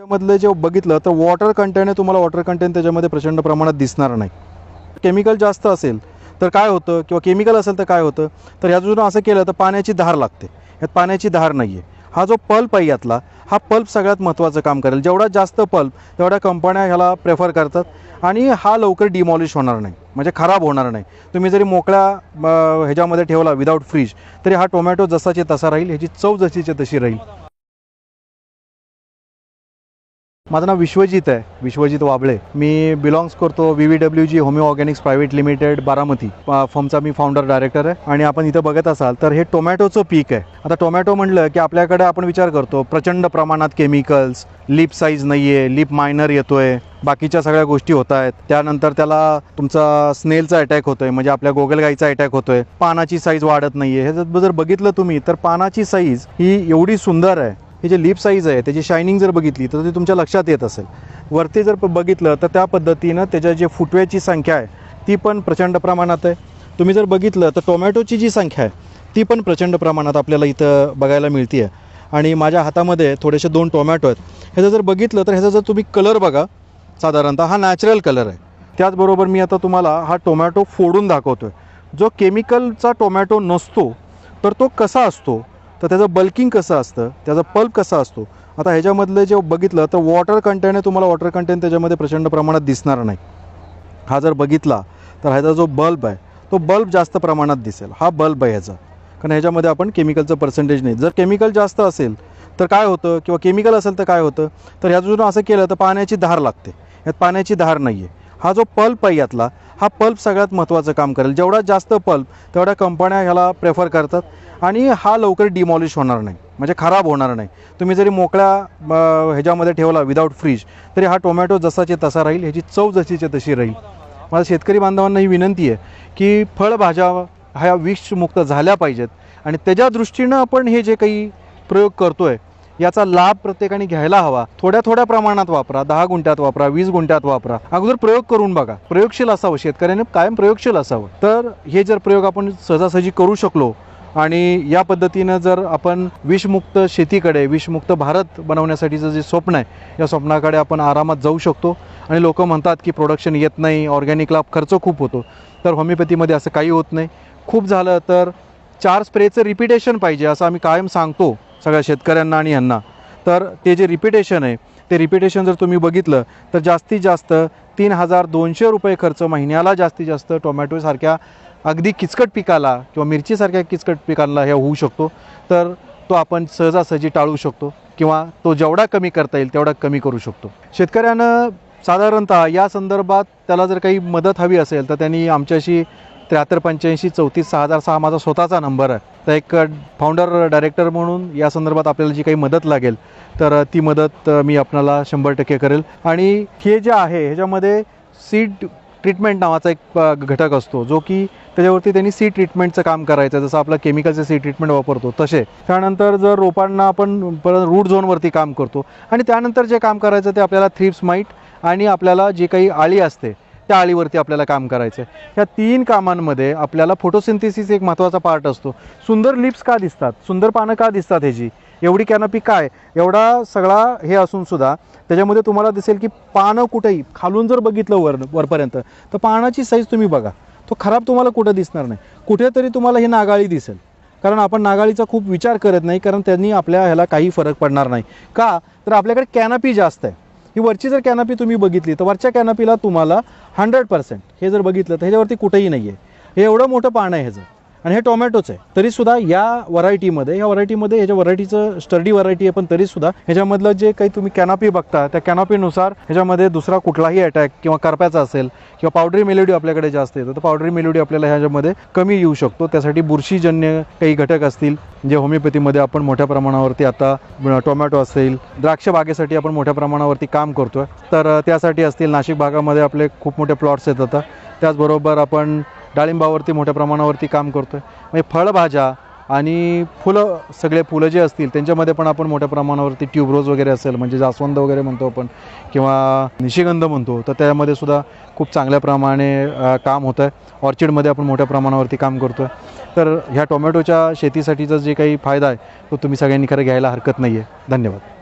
त्याच्यामधलं जे बघितलं तर वॉटर कंटेंट आहे तुम्हाला वॉटर कंटेंट त्याच्यामध्ये प्रचंड प्रमाणात दिसणार नाही. केमिकल जास्त असेल तर काय होतं? किंवा केमिकल असेल तर काय होतं? तर ह्यातून असं केलं तर पाण्याची धार लागते. यात पाण्याची धार नाही आहे हा जो पल्प आहे यातला हा पल्प सगळ्यात महत्त्वाचं काम करेल. जेवढा जास्त पल्प तेवढ्या कंपन्या ह्याला प्रेफर करतात. आणि हा लवकर डिमॉलिश होणार नाही. म्हणजे खराब होणार नाही. तुम्ही जरी मोकळ्या ह्याच्यामध्ये ठेवला विदाऊट फ्रीज तरी हा टोमॅटो जसाचे तसा राहील ह्याची चव जशीची तशी राहील. माझं नाव विश्वजित आहे. विश्वजित वाबळे. मी बिलॉंग्स करतो V V W G homeo organics private limited Baramati. फॉर्मचा फर्मचा मी फाउंडर डायरेक्टर आहे. आणि आपण इथं बघत असाल तर हे टोमॅटोचं पीक आहे. आता टोमॅटो म्हणलं की आपल्याकडे आपण विचार करतो प्रचंड प्रमाणात केमिकल्स लिप साईज नाही आहे लिप मायनर येतोय बाकीच्या सगळ्या गोष्टी होत आहेत. त्यानंतर त्याला तुमचा स्नेलचा अटॅक होतोय म्हणजे आपल्या गोगलगाईचा अटॅक होतोय. पानाची साईज वाढत नाहीये. हे जर जर बघितलं तुम्ही तर पानाची साईज ही एवढी सुंदर आहे. ही जे लिप साईज आहे त्याची शायनिंग जर बघितली तर ती तुमच्या लक्षात येत असेल. वरती जर बघितलं तर त्या पद्धतीनं त्याच्या जे फुटव्याची संख्या आहे ती पण प्रचंड प्रमाणात आहे. तुम्ही जर बघितलं तर टोमॅटोची जी संख्या आहे ती पण प्रचंड प्रमाणात आपल्याला इथं बघायला मिळते आहे आणि माझ्या हातामध्ये थोडेसे दोन टोमॅटो आहेत. ह्याचं जर बघितलं तर ह्याचा जर तुम्ही कलर बघा साधारणतः हा नॅचरल कलर आहे. त्याचबरोबर मी आता तुम्हाला हा टोमॅटो फोडून दाखवतो आहे जो केमिकलचा टोमॅटो नसतो तर तो कसा असतो? तर त्याचं बल्किंग कसं असतं? त्याचा पल्प कसा असतो? आता ह्याच्यामधलं जे बघितलं तर वॉटर कंटेंट आहे तुम्हाला वॉटर कंटेंट त्याच्यामध्ये प्रचंड प्रमाणात दिसणार नाही. हा जर बघितला तर ह्याचा जो बल्ब आहे तो बल्ब जास्त प्रमाणात दिसेल. हा बल्ब आहे ह्याचा. कारण ह्याच्यामध्ये आपण केमिकलचं पर्सेंटेज नाही. जर केमिकल जास्त असेल तर काय होतं? किंवा केमिकल असेल तर काय होतं? तर ह्यातून असं केलं तर पाण्याची धार लागते. ह्यात पाण्याची धार नाही आहे हा जो पल्प आहे यातला हा पल्प सगळ्यात महत्त्वाचं काम करेल. जेवढा जास्त पल्प तेवढ्या कंपन्या ह्याला प्रेफर करतात आणि हा लवकर डिमॉलिश होणार नाही. म्हणजे खराब होणार नाही. तुम्ही जरी मोकळ्या ह्याच्यामध्ये ठेवला विदाऊट फ्रीज तरी हा टोमॅटो जसाचे तसा राहील ह्याची चव जशीचे तशी राहील. मला शेतकरी बांधवांना ही विनंती आहे की फळभाज्या ह्या विषमुक्त झाल्या पाहिजेत आणि त्याच्या दृष्टीनं आपण हे जे काही प्रयोग करतो आहे याचा लाभ प्रत्येकाने घ्यायला हवा. थोड्या थोड्या प्रमाणात वापरा दहा गुंठ्यात वापरा वीस गुंठ्यात वापरा. अगोदर प्रयोग करून बघा. प्रयोगशील असावं शेतकऱ्याने कायम प्रयोगशील असावं. तर हे जर प्रयोग आपण सहजासहजी करू शकलो आणि या पद्धतीनं जर आपण विषमुक्त शेतीकडे विषमुक्त भारत बनवण्यासाठीचं जे स्वप्न आहे या स्वप्नाकडे आपण आरामात जाऊ शकतो. आणि लोक म्हणतात की प्रोडक्शन येत नाही ऑर्गॅनिकला खर्च खूप होतो. तर होमिओपॅथीमध्ये असं काही होत नाही. खूप झालं तर चार स्प्रेचं रिपिटेशन पाहिजे असं आम्ही कायम सांगतो. सगळ्या शेतकऱ्यांना आणि यांना. तर ते जे रिपिटेशन आहे ते रिपिटेशन जर तुम्ही बघितलं तर जास्तीत जास्त तीन हजार दोनशे रुपये खर्च महिन्याला जास्तीत जास्त टोमॅटोसारख्या अगदी किचकट पिकाला किंवा मिरचीसारख्या किचकट पिकांना हे होऊ शकतो. तर तो आपण सहजासहजी टाळू शकतो किंवा तो जेवढा कमी करता येईल तेवढा कमी करू शकतो. शेतकऱ्यानं साधारणतः या संदर्भात त्याला जर काही मदत हवी असेल तर त्यांनी आमच्याशी त्र्याहत्तर पंच्याऐंशी चौतीस सहा हजार सहा माझा स्वतःचा नंबर आहे. तर एक फाउंडर डायरेक्टर म्हणून या संदर्भात आपल्याला जी काही मदत लागेल तर ती मदत मी आपणाला शंभर टक्के करेल. आणि हे जे आहे ह्याच्यामध्ये सीड ट्रीटमेंट नावाचा एक घटक असतो जो की त्याच्यावरती त्यांनी सी ट्रीटमेंटचं काम करायचं जसं आपलं केमिकलचं सी ट्रीटमेंट वापरतो तसे. त्यानंतर जर रोपांना आपण परत रूट झोनवरती काम करतो आणि त्यानंतर जे काम करायचं ते आपल्याला थ्रिप्स माईट आणि आपल्याला जी काही आळी असते त्या आळीवरती आपल्याला काम करायचं आहे ह्या तीन कामांमध्ये आपल्याला फोटोसिंथेसिस एक महत्त्वाचा पार्ट असतो. सुंदर लिप्स का दिसतात? सुंदर पानं का दिसतात ह्याची एवढी कॅनपी काय? एवढा सगळा हे असून सुद्धा त्याच्यामध्ये तुम्हाला दिसेल की पानं कुठेही खालून जर बघितलं वर वरपर्यंत तर पानाची साईज तुम्ही बघा. तो खराब तुम्हाला कुठं दिसणार नाही. कुठेतरी तुम्हाला ही नागाळी दिसेल. कारण आपण नागाळीचा खूप विचार करत नाही कारण त्यांनी आपल्या ह्याला काही फरक पडणार नाही. का? तर आपल्याकडे कॅनपी जास्त आहे. ही वरची जर कॅनपी तुम्ही बघितली तर वरच्या कॅनपीला तुम्हाला हंड्रेड पर्सेंट हे जर बघितलं तर ह्याच्यावरती कुठेही नाही आहे हे एवढं मोठं पान आहे ह्याचं आणि हे टोमॅटोच आहे. तरीसुद्धा या व्हरायटीमध्ये या व्हरायटीमध्ये ह्याच्या व्हरायटीचं स्टडी व्हरायटी आहे पण तरीसुद्धा ह्याच्यामधलं जे काही तुम्ही कॅनॉपी बघता त्या कॅनॉपीनुसार ह्याच्यामध्ये दुसरा कुठलाही अटॅक किंवा करप्याचा असेल किंवा पावडरी मेलोडी आपल्याकडे जास्त येतो तर पावडरी मेलोडी आपल्याला ह्याच्यामध्ये कमी येऊ शकतो. त्यासाठी बुरशीजन्य काही घटक असतील जे होमिओपॅथीमध्ये आपण मोठ्या प्रमाणावरती आता टोमॅटो असेल द्राक्ष बागेसाठी आपण मोठ्या प्रमाणावरती काम करतोय. तर त्यासाठी असतील नाशिक भागामध्ये आपले खूप मोठे प्लॉट्स आहेत आता. त्याचबरोबर आपण डाळिंबावरती मोठ्या प्रमाणावरती काम करतो आहे म्हणजे फळभाज्या आणि फुलं सगळे फुलं जे असतील त्यांच्यामध्ये पण आपण मोठ्या प्रमाणावरती ट्यूबरोज वगैरे असेल म्हणजे जास्वंद वगैरे म्हणतो आपण किंवा निशिगंध म्हणतो तर त्यामध्ये सुद्धा खूप चांगल्या प्रमाणे काम होतं आहे ऑर्चिडमध्ये आपण मोठ्या प्रमाणावरती काम करतो आहे तर ह्या टोमॅटोच्या शेतीसाठीचा जे काही फायदा आहे तो तुम्ही सगळ्यांनी खरं घ्यायला हरकत नाही आहे धन्यवाद.